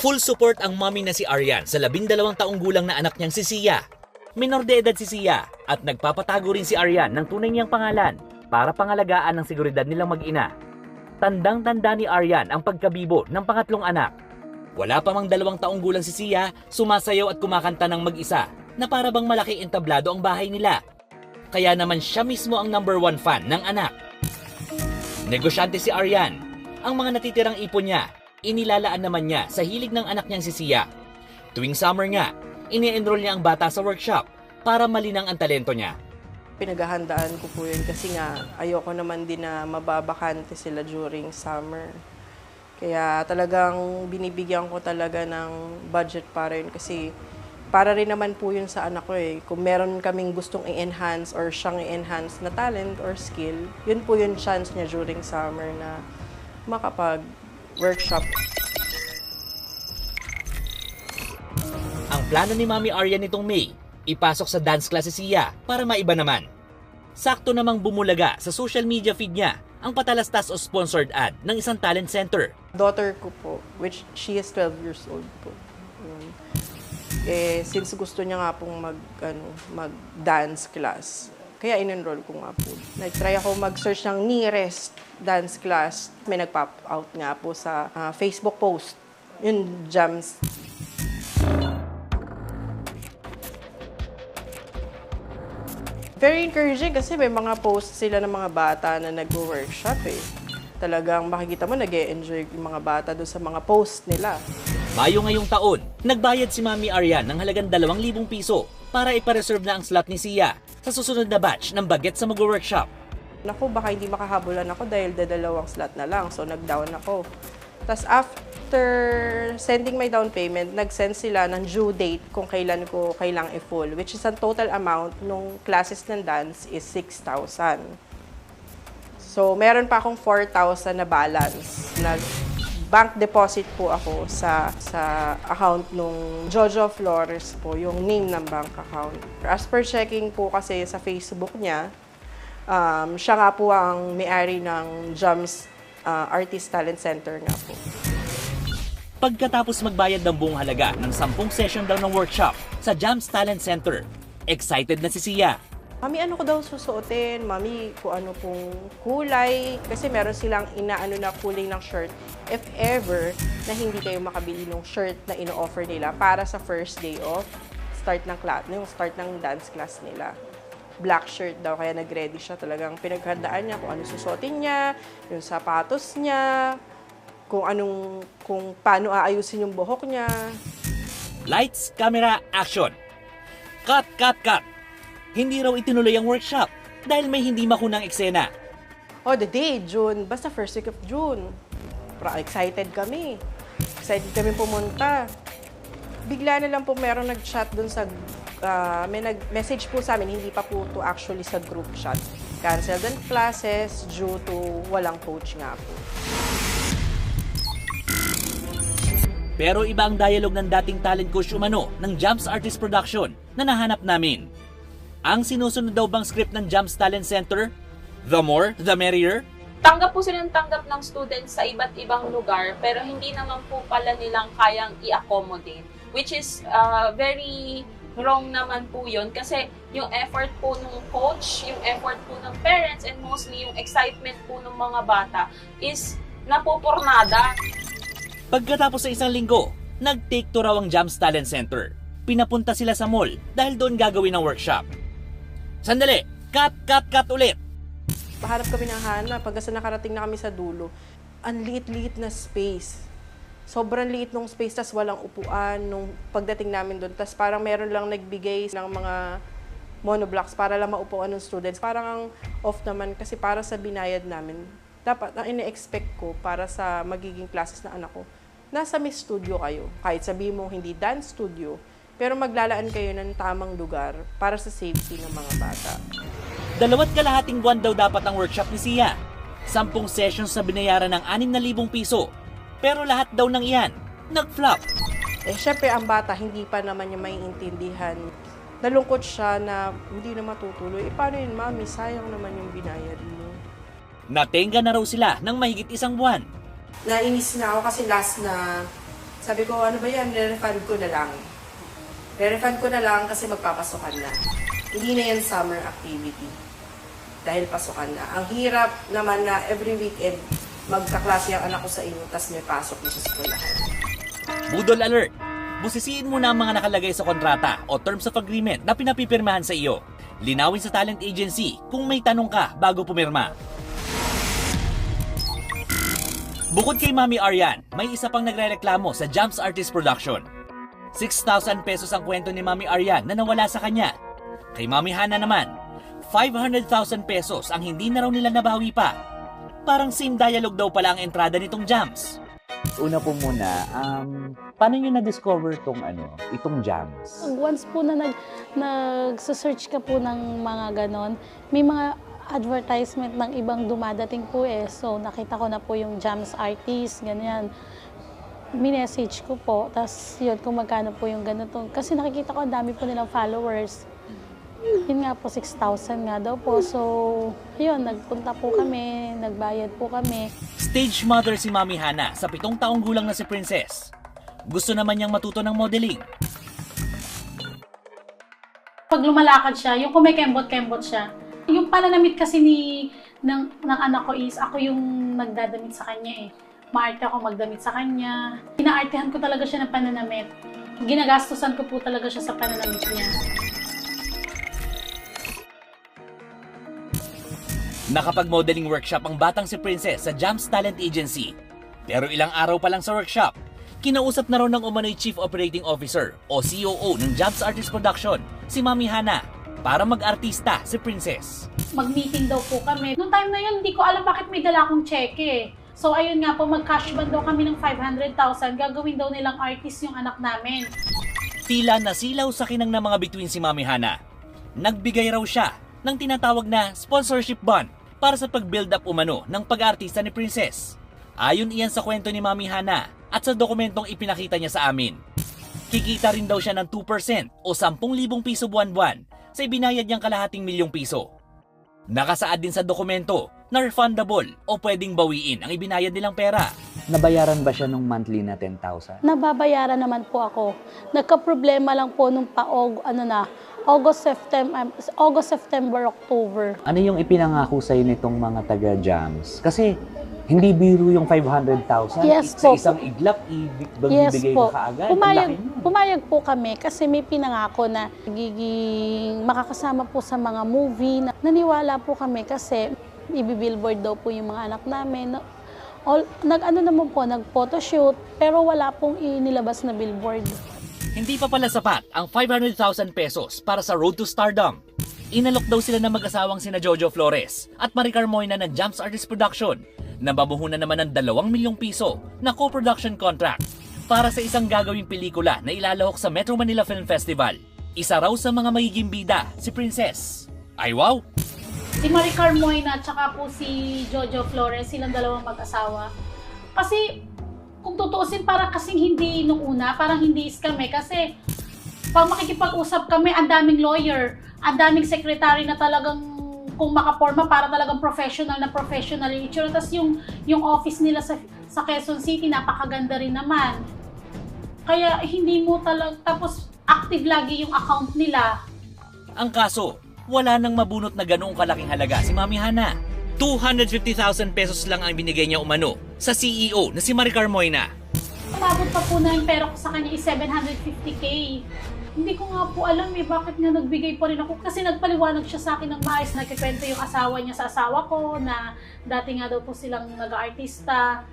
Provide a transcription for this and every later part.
Full support ang mommy na si Aryan sa labindalawang taong gulang na anak niyang si Sia. Minor de edad si Sia at nagpapatago rin si Aryan ng tunay niyang pangalan para pangalagaan ang seguridad nilang mag-ina. Tandang-tanda ni Aryan ang pagkabibo ng pangatlong anak. Wala pa mang dalawang taong gulang si Sia, sumasayaw at kumakanta ng mag-isa na para bang malaking entablado ang bahay nila. Kaya naman siya mismo ang number one fan ng anak. Negosyante si Aryan. Ang mga natitirang ipon niya, inilalaan naman niya sa hilig ng anak niyang si Sia. Tuwing summer nga, ini-enroll niya ang bata sa workshop para malinang ang talento niya. Pinaghahandaan ko po yun kasi nga ayoko naman din na mababakante sila during summer. Kaya talagang binibigyan ko talaga ng budget para yun kasi para rin naman po yun sa anak ko eh. Kung meron kaming gustong i-enhance or siyang i-enhance na talent or skill, yun po yung chance niya during summer na makapag-workshop. Ang plano ni Mami Arya nitong May, ipasok sa dance class si Sia para maiba naman. Sakto namang bumulaga sa social media feed niya ang patalastas o sponsored ad ng isang talent center. Daughter ko po, which she is 12 years old po. Eh, since gusto niya nga pong mag, ano, mag-dance class, kaya in-enroll ko nga po. Nag-try ako mag-search ng nearest dance class. May nag-pop out nga po sa ah, Facebook post. Yun, jams. Very encouraging kasi may mga post sila ng mga bata na nag-workshop eh. Talagang makikita mo nag enjoy yung mga bata doon sa mga post nila. Mayo ngayong taon, nagbayad si Mami Arya ng halagang 2,000 piso para ipareserve na ang slot ni Sia sa susunod na batch ng Baget sa Mag-Workshop. Naku, baka hindi makahabulan ako dahil dadalawang slot na lang. So, nag-down ako. Tapos after sending my down payment, nag-send sila ng due date kung kailan ko kailang i-full, which is ang total amount nung classes ng dance is 6,000. So, meron pa akong 4,000 na balance. Nag bank deposit po ako sa sa account nung Jojo Flores po, yung name ng bank account. As per checking po kasi sa Facebook niya, um, siya nga po ang may-ari ng Jams uh, Artist Talent Center nga po. Pagkatapos magbayad ng buong halaga ng 10 session daw ng workshop sa Jams Talent Center, excited na si Sia. Mami, ano ko daw susuotin? Mami, kung ano pong kulay. Kasi meron silang inaano na kulay ng shirt. If ever na hindi kayo makabili ng shirt na ino-offer nila para sa first day of start ng class, yung start ng dance class nila. Black shirt daw, kaya nag-ready siya talagang pinaghandaan niya kung ano susuotin niya, yung sapatos niya, kung anong, kung paano aayusin yung buhok niya. Lights, camera, action! Cut, cut, cut! Hindi raw itinuloy ang workshop dahil may hindi makunang eksena. Oh, the day, June. Basta first week of June. Pra excited kami. Excited kami pumunta. Bigla na lang po meron nag-chat dun sa... ah, may nag-message po sa amin, hindi pa po to actually sa group chat. Canceled ang classes due to walang coach nga po. Pero iba ang dialogue ng dating talent coach umano ng Jams Artist Production na nahanap namin. Ang sinusunod daw bang script ng Jams Talent Center? The more, the merrier? tanggap po silang tanggap ng students sa iba't ibang lugar pero hindi naman po pala nilang kayang i-accommodate which is uh, very wrong naman po yun kasi yung effort po ng coach, yung effort po ng parents and mostly yung excitement po ng mga bata is napupurnada. Pagkatapos sa isang linggo, nag-take to raw ang Jams Talent Center. Pinapunta sila sa mall dahil doon gagawin ang workshop. Sandali! Cut, cut, cut ulit! Pahanap kami ng hanap. Pagka sa nakarating na kami sa dulo, ang liit-liit na space. Sobrang liit nung space, tas walang upuan nung pagdating namin doon. Tas parang meron lang nagbigay ng mga monoblocks para lang maupuan ng students. Parang ang off naman kasi para sa binayad namin, dapat ang ine-expect ko para sa magiging classes na anak ko, nasa may studio kayo. Kahit sabihin mo hindi dance studio, pero maglalaan kayo ng tamang lugar para sa safety ng mga bata. Dalawat kalahating buwan daw dapat ang workshop ni Sia. Sampung sessions na binayaran ng 6,000 piso. Pero lahat daw ng iyan, nag-flop. Eh, syempre, ang bata, hindi pa naman niya maiintindihan. Nalungkot siya na hindi na matutuloy. Eh, paano yun, mami? Sayang naman yung binayad mo. Natenga na raw sila ng mahigit isang buwan. Nainis na ako kasi last na Sabi ko, ano ba yan? Re-refund ko na lang. Re-refund ko na lang kasi magpapasukan na. Hindi na yan summer activity. Dahil pasukan na. Ang hirap naman na every weekend magkaklase ang anak ko sa inyo tas may pasok na sa eskwela. Budol alert! Busisiin mo na ang mga nakalagay sa kontrata o terms of agreement na pinapipirmahan sa iyo. Linawin sa talent agency kung may tanong ka bago pumirma. Bukod kay Mami Aryan, may isa pang nagrereklamo sa Jumps Artist Production. 6,000 pesos ang kwento ni Mami Aryan na nawala sa kanya. Kay Mami Hana naman, 500,000 pesos ang hindi na raw nila nabawi pa. Parang same dialogue daw pala ang entrada nitong Jumps. Una po muna, um, paano nyo na-discover tong ano, itong jams? Once po na nag, nag-search ka po ng mga ganon, may mga advertisement ng ibang dumadating po eh. So, nakita ko na po yung jams artist, ganyan. Minessage ko po, tapos yun, kung magkano po yung ganito. Kasi nakikita ko, ang dami po nilang followers. Yun nga po, 6,000 nga daw po. So, yun, nagpunta po kami, nagbayad po kami. Stage mother si Mami Hana sa pitong taong gulang na si Princess. Gusto naman niyang matuto ng modeling. pag lumalakad siya, yung kumikembot-kembot siya, yung pananamit kasi ni ng, ng anak ko is ako yung nagdadamit sa kanya eh. Maarte ako magdamit sa kanya. Inaartehan ko talaga siya ng pananamit. Ginagastusan ko po talaga siya sa pananamit niya. Nakapag-modeling workshop ang batang si Princess sa Jams Talent Agency. Pero ilang araw pa lang sa workshop, kinausap na raw ng umano'y Chief Operating Officer o COO ng Jams Artist Production, si Mami Hana, para mag-artista si Princess. Mag-meeting daw po kami. Noong time na yun, hindi ko alam bakit may dala akong cheque. So ayun nga po, mag-cash ban daw kami ng 500,000. Gagawin daw nilang artist yung anak namin. Tila nasilaw sa kinang ng mga bituin si Mami Hana. Nagbigay raw siya ng tinatawag na sponsorship bond para sa pag-build up umano ng pag-artista ni Princess. Ayon iyan sa kwento ni Mami Hana at sa dokumentong ipinakita niya sa amin. Kikita rin daw siya ng 2% o 10,000 piso buwan-buwan sa ibinayad niyang kalahating milyong piso. Nakasaad din sa dokumento na refundable o pwedeng bawiin ang ibinayad nilang pera. Nabayaran ba siya nung monthly na 10,000? Nababayaran naman po ako. Nagka-problema lang po nung paog, ano na, August, September, August, September, October. Ano yung ipinangako sa'yo nitong mga taga-jams? Kasi hindi biro yung 500,000. Yes sa po. isang iglap, ibig Yes bigay po. ka. Ang Pumayag, pumayag po kami kasi may pinangako na giging makakasama po sa mga movie. Na, naniwala po kami kasi ibibillboard daw po yung mga anak namin. Na- All, nag-ano naman po, nag-photoshoot, pero wala pong inilabas na billboard. Hindi pa pala sapat ang 500,000 pesos para sa Road to Stardom. Inalok daw sila ng mag-asawang sina Jojo Flores at Maricar Moyna ng Jumps Artist Production na babuhunan naman ng 2 milyong piso na co-production contract para sa isang gagawing pelikula na ilalahok sa Metro Manila Film Festival. Isa raw sa mga magiging bida, si Princess. Ay wow! Si Maricar Moyna at saka po si Jojo Flores, silang dalawang mag-asawa. Kasi kung tutuusin parang kasing hindi nung una, parang hindi eh. Kasi pag makikipag-usap kami, ang daming lawyer, ang daming secretary na talagang kung makaporma para talagang professional na professional yung itsura. Tapos yung, yung office nila sa, sa Quezon City, napakaganda rin naman. Kaya hindi mo talaga, tapos active lagi yung account nila. Ang kaso, wala nang mabunot na ganoong kalaking halaga si Mami Hana. 250,000 pesos lang ang binigay niya umano sa CEO na si Maricar Moyna. Umabot pa po na yung pera ko sa kanya is 750k. Hindi ko nga po alam eh, bakit nga nagbigay pa rin ako. Kasi nagpaliwanag siya sa akin ng maayos. Nagkikwento yung asawa niya sa asawa ko na dati nga daw po silang nag-artista.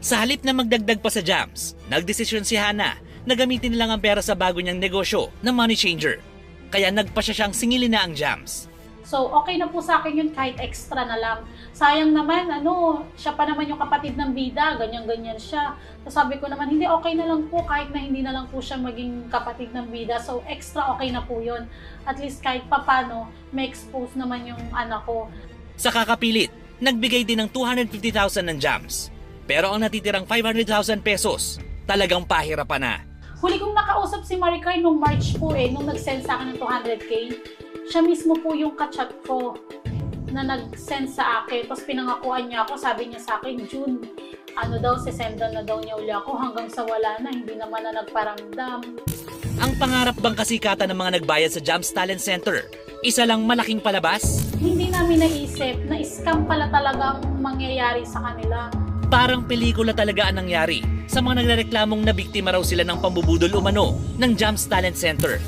Sa halip na magdagdag pa sa jams, nagdesisyon si Hana na gamitin nilang ang pera sa bago niyang negosyo na money changer. Kaya nagpa siya siyang singilin na ang jams. So, okay na po sa akin yun kahit extra na lang. Sayang naman, ano, siya pa naman yung kapatid ng bida, ganyan-ganyan siya. So, sabi ko naman, hindi, okay na lang po kahit na hindi na lang po siya maging kapatid ng bida. So, extra okay na po yun. At least kahit papano, may expose naman yung anak ko. Sa kakapilit, nagbigay din ng 250,000 ng jams. Pero ang natitirang 500,000 pesos, talagang pahirapan na. Huli kong nakausap si Maricar nung March po eh, nung nag-send sa akin ng 200k. Siya mismo po yung kachat ko na nag-send sa akin. Tapos pinangakuan niya ako, sabi niya sa akin, June, ano daw, sisendan na daw niya uli ako hanggang sa wala na, hindi naman na nagparamdam. Ang pangarap bang kasikatan ng mga nagbayad sa Jams Talent Center? Isa lang malaking palabas? Hindi namin naisip na scam pala talaga ang mangyayari sa kanila. Parang pelikula talaga ang nangyari sa mga nagrereklamong na biktima raw sila ng pambubudol umano ng Jams Talent Center.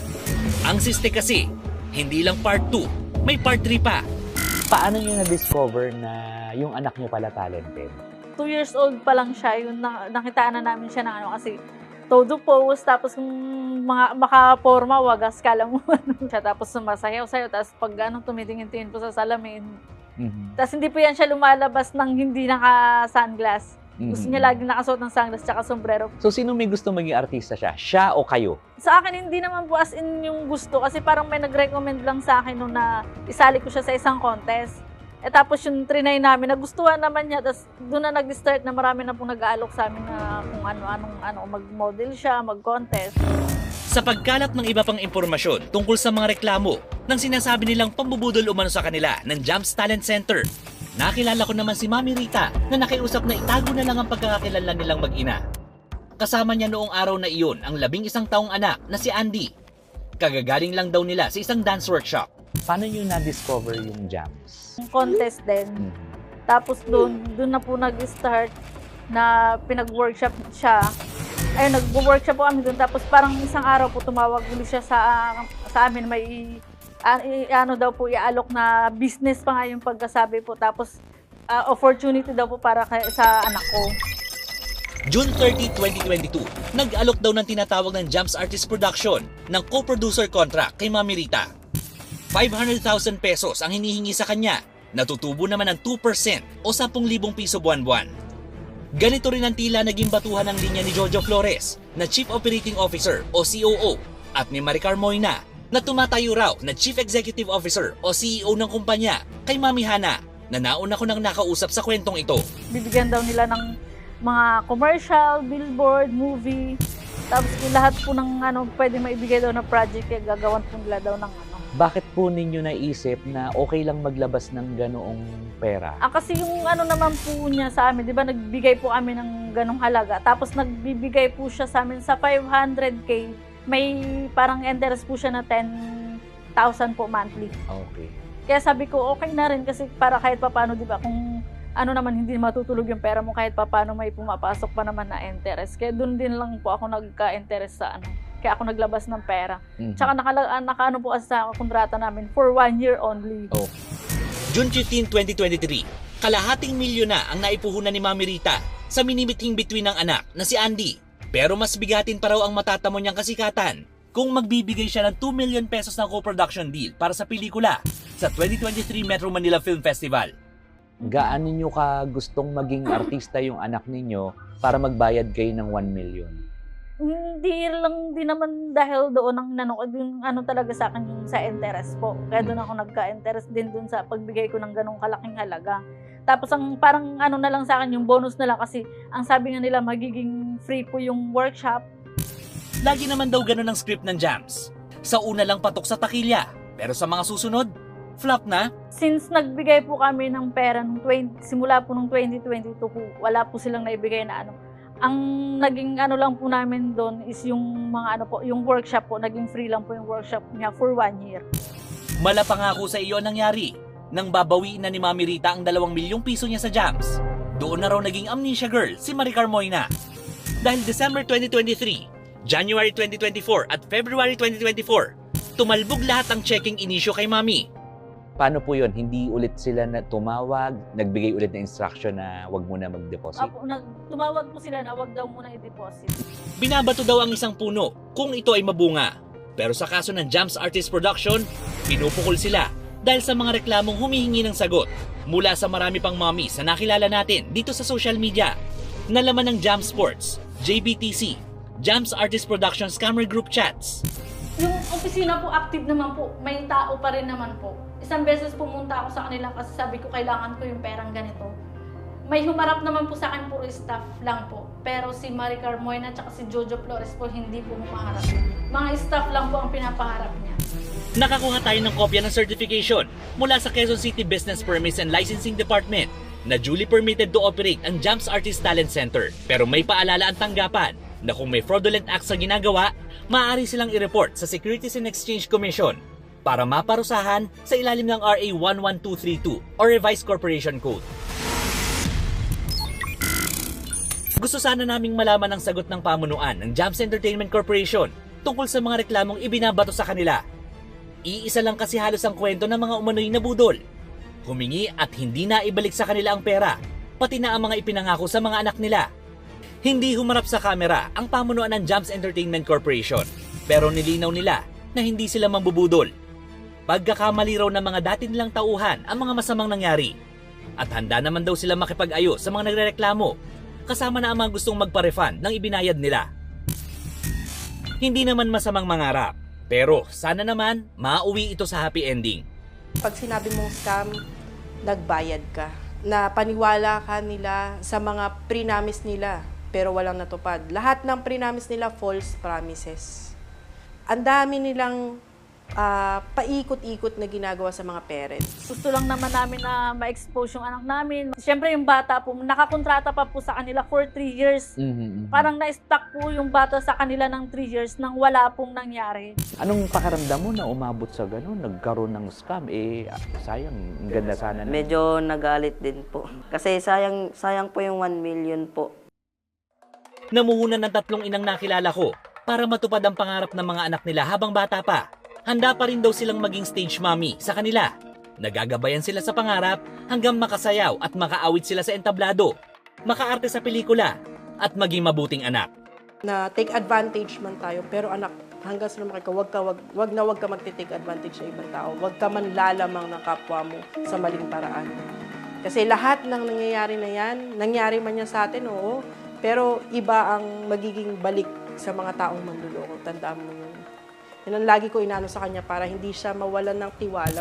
Ang siste kasi, hindi lang part 2, may part 3 pa. Paano nyo na-discover na yung anak nyo pala talented? two years old pa lang siya, yun na, nakitaan na namin siya ng ano kasi todo pose, tapos kung mga makaporma, wagas, kala mo ano siya, tapos sumasayaw sayo, tapos pag ano, tumitingin-tingin po sa salamin. Mhm. Tapos hindi po yan siya lumalabas ng hindi naka-sunglass. Gusto Mhm. niya laging nakasuot ng sunglass tsaka sombrero. So, sino may gusto maging artista siya? Siya o kayo? Sa akin, hindi naman po as in yung gusto kasi parang may nag-recommend lang sa akin nung na isali ko siya sa isang contest. E tapos yung trinay namin, nagustuhan naman niya. Tapos doon na nag-start na marami na pong nag-aalok sa amin na kung ano-anong ano, mag-model siya, mag-contest. Sa pagkalat ng iba pang impormasyon tungkol sa mga reklamo ng sinasabi nilang pambubudol umano sa kanila ng Jams Talent Center, nakilala ko naman si Mami Rita na nakiusap na itago na lang ang pagkakakilala nilang mag-ina. Kasama niya noong araw na iyon ang labing isang taong anak na si Andy. Kagagaling lang daw nila sa isang dance workshop. Paano nyo na-discover yung jams? Yung contest din. Mhm. Tapos doon, doon na po nag-start na pinag-workshop siya. Ay, nag-workshop po kami doon. Tapos parang isang araw po tumawag ulit siya sa, sa amin. May i- ano daw po, iaalok na business pa nga yung pagkasabi po. Tapos ah, opportunity daw po para kay, sa anak ko. June 30, 2022, nag-alok daw ng tinatawag ng Jams Artist Production ng co-producer contract kay Mami Rita. 500,000 pesos ang hinihingi sa kanya, natutubo naman ng 2% o 10,000 piso buwan-buwan. Ganito rin ang tila naging batuhan ng linya ni Jojo Flores na Chief Operating Officer o COO at ni Maricar Moyna na tumatayo raw na Chief Executive Officer o CEO ng kumpanya kay Mami Hana na nauna ko nang nakausap sa kwentong ito. Bibigyan daw nila ng mga commercial, billboard, movie. Tapos lahat po ng ano, pwede maibigay daw na project, eh, gagawan po nila daw ng ano. Bakit po ninyo naisip na okay lang maglabas ng ganoong pera? Ah, kasi yung ano naman po niya sa amin, di ba nagbigay po kami ng ganong halaga. Tapos nagbibigay po siya sa amin sa 500k. May parang interest po siya na 10,000 po monthly. Okay. Kaya sabi ko, okay na rin kasi para kahit papano, di ba, kung ano naman hindi matutulog yung pera mo kahit papano may pumapasok pa naman na interest. Kaya doon din lang po ako nagka-interest sa ano. Kaya ako naglabas ng pera. Mhm. Tsaka nakala, ah, nakaano po kasi sa kontrata namin for one year only. Oh. June 15, 2023, kalahating milyon na ang naipuhunan ni Mami Rita sa minimiting between ng anak na si Andy. Pero mas bigatin pa raw ang matatamo niyang kasikatan kung magbibigay siya ng 2 million pesos ng co-production deal para sa pelikula sa 2023 Metro Manila Film Festival. Gaano nyo ka gustong maging artista yung anak ninyo para magbayad kayo ng 1 million? Hindi lang din naman dahil doon ang nanood yung ano talaga sa akin yung sa interest po. Kaya doon ako nagka-interest din doon sa pagbigay ko ng ganong kalaking halaga. Tapos ang parang ano na lang sa akin yung bonus na lang kasi ang sabi nga nila magiging free po yung workshop. Lagi naman daw ganun ang script ng Jams. Sa una lang patok sa takilya, pero sa mga susunod, flop na. Since nagbigay po kami ng pera nung 20, simula po nung 2022 po, wala po silang naibigay na ano. Ang naging ano lang po namin doon is yung mga ano po, yung workshop po, naging free lang po yung workshop niya for one year. Malapangako sa iyo ang nangyari nang babawiin na ni Mami Rita ang dalawang milyong piso niya sa Jams. Doon na raw naging amnesia girl si Maricar Moyna. Dahil December 2023, January 2024 at February 2024, tumalbog lahat ang checking inisyo kay Mami. Paano po yun? Hindi ulit sila na tumawag, nagbigay ulit ng instruction na wag muna mag-deposit? Apo, nag, tumawag po sila na wag daw muna i-deposit. Binabato daw ang isang puno kung ito ay mabunga. Pero sa kaso ng Jams Artist Production, pinupukol sila dahil sa mga reklamong humihingi ng sagot mula sa marami pang mommies na nakilala natin dito sa social media. Nalaman ng Jam Sports, JBTC, Jams Artist Production Scammer Group Chats. Yung opisina po active naman po, may tao pa rin naman po. Isang beses pumunta ako sa kanila kasi sabi ko kailangan ko yung perang ganito. May humarap naman po sa akin puro staff lang po. Pero si Maricar Moyna at si Jojo Flores po hindi po humaharap. Mga staff lang po ang pinapaharap niya. Nakakuha tayo ng kopya ng certification mula sa Quezon City Business Permits and Licensing Department na duly permitted to operate ang Jumps Artist Talent Center. Pero may paalala ang tanggapan na kung may fraudulent acts sa ginagawa, maaari silang i-report sa Securities and Exchange Commission para maparusahan sa ilalim ng RA 11232 o Revised Corporation Code. Gusto sana naming malaman ang sagot ng pamunuan ng Jumps Entertainment Corporation tungkol sa mga reklamong ibinabato sa kanila. Iisa lang kasi halos ang kwento ng mga umano'y nabudol. Humingi at hindi na ibalik sa kanila ang pera, pati na ang mga ipinangako sa mga anak nila. Hindi humarap sa kamera ang pamunuan ng Jumps Entertainment Corporation, pero nilinaw nila na hindi sila mambubudol. Pagkakamali raw ng mga dati nilang tauhan ang mga masamang nangyari. At handa naman daw sila makipag-ayos sa mga nagrereklamo, kasama na ang mga gustong magpa-refund ng ibinayad nila. Hindi naman masamang mangarap, pero sana naman mauwi ito sa happy ending. Pag sinabi mong scam, nagbayad ka. Na paniwala ka nila sa mga pre-namis nila, pero walang natupad. Lahat ng pre-namis nila, false promises. Ang dami nilang ah, paikot-ikot na ginagawa sa mga parents. Gusto lang naman namin na ma-expose yung anak namin. Siyempre yung bata po, nakakontrata pa po sa kanila for 3 years. Mhm. Parang na-stuck po yung bata sa kanila ng 3 years nang wala pong nangyari. Anong pakaramdam mo na umabot sa ganun? Nagkaroon ng scam? Eh, sayang. Ang ganda sana. na- Medyo nagalit din po. Kasi sayang, sayang po yung 1 million po. Namuhunan ng tatlong inang nakilala ko para matupad ang pangarap ng mga anak nila habang bata pa. Handa pa rin daw silang maging stage mommy sa kanila. Nagagabayan sila sa pangarap hanggang makasayaw at makaawit sila sa entablado, makaarte sa pelikula, at maging mabuting anak. Na take advantage man tayo, pero anak, hanggang sa lumaki ka, wag, wag, wag na wag ka magte-take advantage sa ibang tao. Wag ka man lalamang ng kapwa mo sa maling paraan. Kasi lahat ng nangyayari na yan, nangyari man yan sa atin, oo. Pero iba ang magiging balik sa mga taong manluloko. Tandaan mo yun. Yan ang lagi ko inano sa kanya para hindi siya mawalan ng tiwala.